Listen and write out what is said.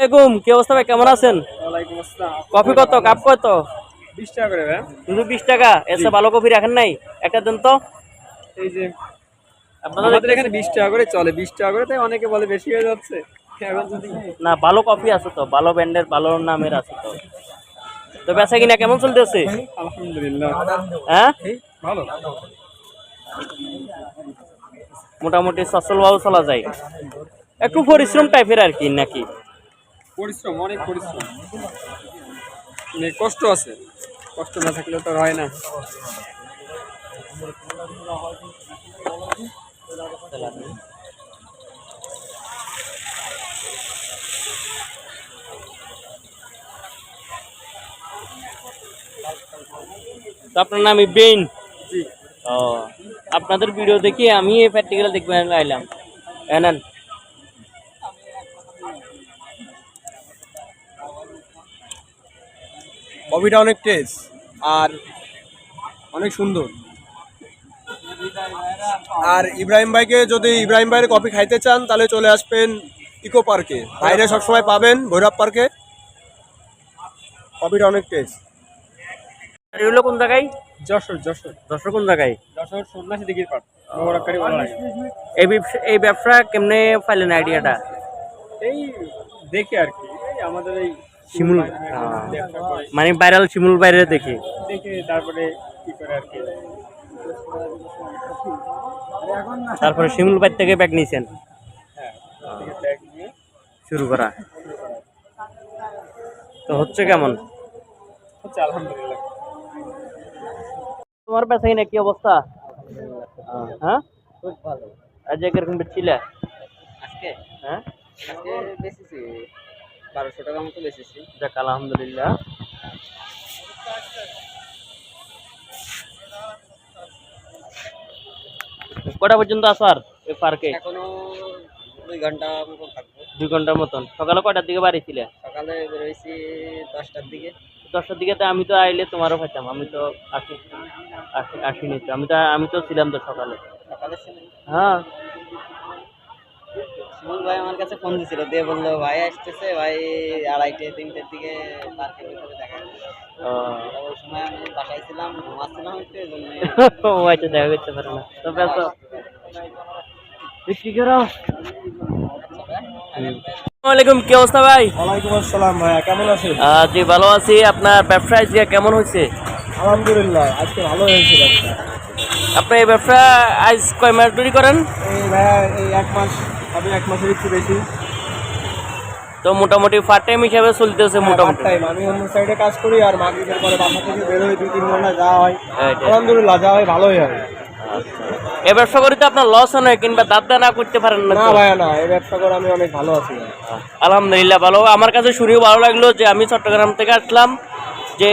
আসসালামাইকুম কি অবস্থা ভাই? কেমন আছেন? কফি কত? কাপ কত? বিশ টাকা করে ভাই। শুধু বিশ টাকা? এসে ভালো কফি রাখেন নাই? একটা দেন তো। এই যে আপনাদের এখানে বিশ টাকা করে চলে। বিশ টাকা করে তাই অনেকে বলে বেশি হয়ে যাচ্ছে। না ভালো কফি আছে তো। ভালো ব্র্যান্ডের ভালো নামের আছে তো। তো বেচা কিনা কেমন চলতেছে? আলহামদুলিল্লাহ। হ্যাঁ? ভালো। মোটামুটি সচল ভাবে চলা যায়। একটু পরিশ্রম টাইপের আর কি নাকি? পরিশ্রম অনেক পরিশ্রম। মানে কষ্ট আছে। কষ্ট না থাকলে তো হয় না। তো আপনার নাম ইব্রাহিম ও আপনাদের ভিডিও দেখি আমি এই প্র্যাকটিক্যাল দেখবেন আইলাম। এনান কফিটা অনেক টেস্ট আর অনেক সুন্দর। আর ইব্রাহিম ভাইকে যদি ইব্রাহিম ভাইয়ের কফি খাইতে চান তাহলে চলে আসবেন ইকো পার্কে। বাইরে সবসময় পাবেন ভৈরব পার্কে। কফিটা অনেক টেস্ট। আর এগুলো কোন জায়গায়? যশোর যশোর। দর্শক কোন জায়গায়? যশোর সন্ন্যাসী দিঘির পাট নবরাকারী ভালো লাগে। এই ব্যবসা এই ব্যবসা কেমনে পাইলেন আইডিয়াটা? এই দেখে আর কি। আমাদের এই শিমুল মানে ভাইরাল শিমুল বাইরে দেখি। দেখে তারপরে কি করে আর কি। তারপরে শিমুল বাইর থেকে ব্যাগ নিয়েছেন হ্যাঁ থেকে ব্যাগ নিয়ে শুরু করা। তো হচ্ছে কেমন? হচ্ছে আলহামদুলিল্লাহ। তোমার বেচা কিনা কি অবস্থা? হ্যাঁ? খুব আজ কীরকম বেচছিলে? আজকে? হ্যাঁ? আজকে বেচেছি। বারোশো টাকা মতো বেচেছি। যাক আলহামদুলিল্লাহ। কটা পর্যন্ত আসার এই পার্কে? এখনও দুই ঘণ্টা মতো থাকব। দুই ঘণ্টার মতন। সকালে কটার দিকে বাড়ি ছিলে সকালে বেরোইছি দশটার দিকে। দশটার দিকে তো আমি তো আইলে তোমারও পাইতাম আমি তো আসি আসি আসিনি তো। আমি তো আমি তো ছিলাম তো সকালে। সকালে হ্যাঁ। সুমন ভাই আমার কাছে ফোন দিছিল। দিয়ে বলল ভাই আসতেছে ভাই আড়াইটে তিনটের দিকে পার্কের ভিতরে দেখা ওই সময় আমি বাসায় ছিলাম ঘুমাচ্ছিলাম একটু এই জন্য ও আচ্ছা দেখা করতে পারে না। তো ব্যস্ত বিক্রি করো। আসসালামাইকুম কি অবস্থা ভাই? ওয়ালাইকুম আসসালাম ভাইয়া কেমন আছেন? আহ, জি ভালো আছি। আপনার ব্যবসা আজকে কেমন হয়েছে? আলহামদুলিল্লাহ আজকে ভালো হয়েছে ব্যবসা। আপনি এই ব্যবসা আজ কয় মাস ধরে করেন? এই ভাইয়া এই এক মাস আমি এক মাসের একটু বেশি। তো মোটামুটি পার্ট টাইম হিসাবে চলতেছে মোটামুটি। টাইম আমি অন্য সাইডে কাজ করি আর মাগরিবের পরে বাসা থেকে বেরোই দুই তিন ঘণ্টা যাওয়া হয়। আলহামদুলিল্লাহ যাওয়া হয় ভালোই হয়। এই ব্যবসা করে তো আপনার লস হয় কিংবা দাঁত না করতে পারেন না না তো? না এই ব্যবসা করে আমি অনেক ভালো আছি। আলহামদুলিল্লাহ ভালো। আমার কাছে শুনেও ভালো লাগল যে আমি চট্টগ্রাম থেকে আসলাম যে